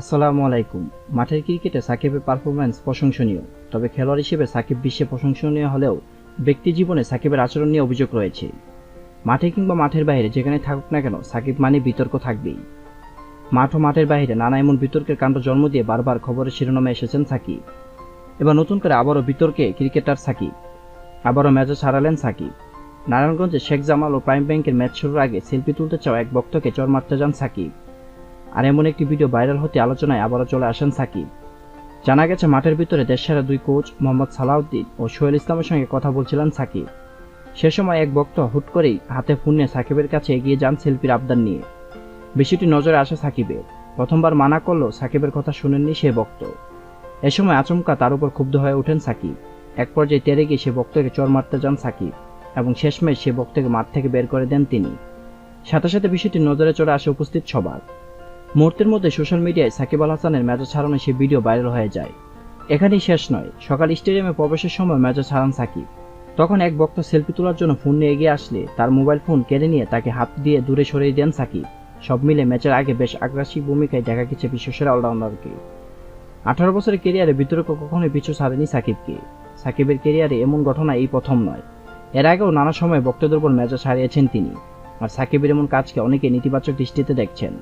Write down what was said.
আসসালামু আলাইকুম। মাঠের ক্রিকেটে সাকিবের পারফরম্যান্স প্রশংসনীয়, তবে খেলোয়াড় হিসেবে সাকিব বিশ্বে প্রশংসনীয় হলেও ব্যক্তি জীবনে সাকিবের আচরণ নিয়ে অভিযোগ রয়েছে। মাঠে কিংবা মাঠের বাইরে যেখানে থাকুক না কেন, সাকিব মানে বিতর্ক থাকবেই। মাঠ ও মাঠের বাইরে নানা এমন বিতর্কের কাণ্ড জন্ম দিয়ে বারবার খবরের শিরোনামে এসেছেন সাকিব। এবার নতুন করে আবারও বিতর্কে ক্রিকেটার সাকিব। আবারও ম্যাচে ছাড়ালেন সাকিব। নারায়ণগঞ্জে শেখ জামাল ও প্রাইম ব্যাংকের ম্যাচ শুরুর আগে সেলফি তুলতে চাওয়া এক ভক্তকে চর মারতে যান সাকিব। আর এমন একটি ভিডিও ভাইরাল হতে আলোচনায় আবারও চলে আসেন সাকিব। জানা গেছে, মাঠের ভিতরে দেশসেরা দুই কোচ মোহাম্মদ সালাউদ্দিন ও সোহেল ইসলামের সঙ্গে কথা বলছিলেন সাকিব। সে সময় এক ভক্ত হুট করেই হাতে ফোন নিয়ে সাকিবের কাছে এগিয়ে যান সেলফির আবদার নিয়ে। বিষয়টি নজরে আসে সাকিবের। প্রথমবার মানা করলেও সাকিবের কথা শুনেননি সে ভক্ত এ সময় আচমকা তার উপর ক্ষুব্ধ হয়ে ওঠেন সাকিব। এক পর্যায়ে তেরে গিয়ে সে ভক্তকে চর মারতে যান সাকিব এবং শেষমেশ সে ভক্তকে মাঠ থেকে বের করে দেন তিনি। সাথে সাথে বিষয়টি নজরে চড়ে আসে উপস্থিত সবার। মুহূর্তের মধ্যে সোশ্যাল মিডিয়ায় সাকিব আল হাসানের ম্যাচে ছাড়ানো সেই ভিডিও ভাইরাল হয়ে যায়। এখানেই শেষ নয়, সকাল স্টেডিয়ামে প্রবেশের সময় ম্যাচে ছাড়ান সাকিব। তখন এক বক্তা সেলফি তোলার জন্য ফোন নিয়ে এগিয়ে আসলে তার মোবাইল ফোন কেড়ে নিয়ে তাকে হাত দিয়ে দূরে সরিয়ে দেন সাকিব। সব মিলে ম্যাচের আগে বেশ আগ্রাসী ভূমিকায় দেখা গেছে বিশ্বসেরা অলরাউন্ডারকে। আঠারো বছরের কেরিয়ারে বিতর্ক কখনোই পিছু ছাড়েনি সাকিবকে। সাকিবের কেরিয়ারে এমন ঘটনা এই প্রথম নয়। এর আগেও নানা সময় বক্তব্যের উপর ম্যাচে ছাড়িয়েছেন তিনি। আর সাকিবের এমন কাজকে অনেকে নেতিবাচক দৃষ্টিতে দেখছেন।